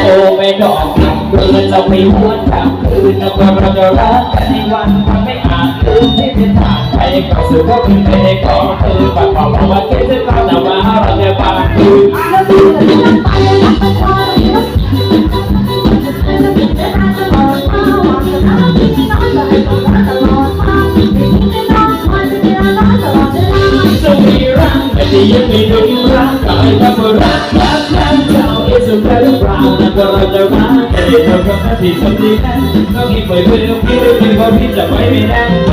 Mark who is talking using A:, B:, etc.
A: โอ้ไม่ดอกกลางคืเราไม่หวนกลางคืเราเราจะรักกันในวันมันไม่อาจลืมที่เป็นทางใครก็สุขก็เป็นไปในกองเธอฝากบอกว่าจะตามแต่ว่าเราจะบางคืน กแต่ที่ยังไม่เคยรักก็ให้ทำรักรักรักเจ้าเอสุภาพราวนะก็เราจะรักแต่ที่เธอกับที่สมดีนั้นต้องคิดไปเพื่อคิดด้วยที่เขาคิดจะไว้ไม่แน่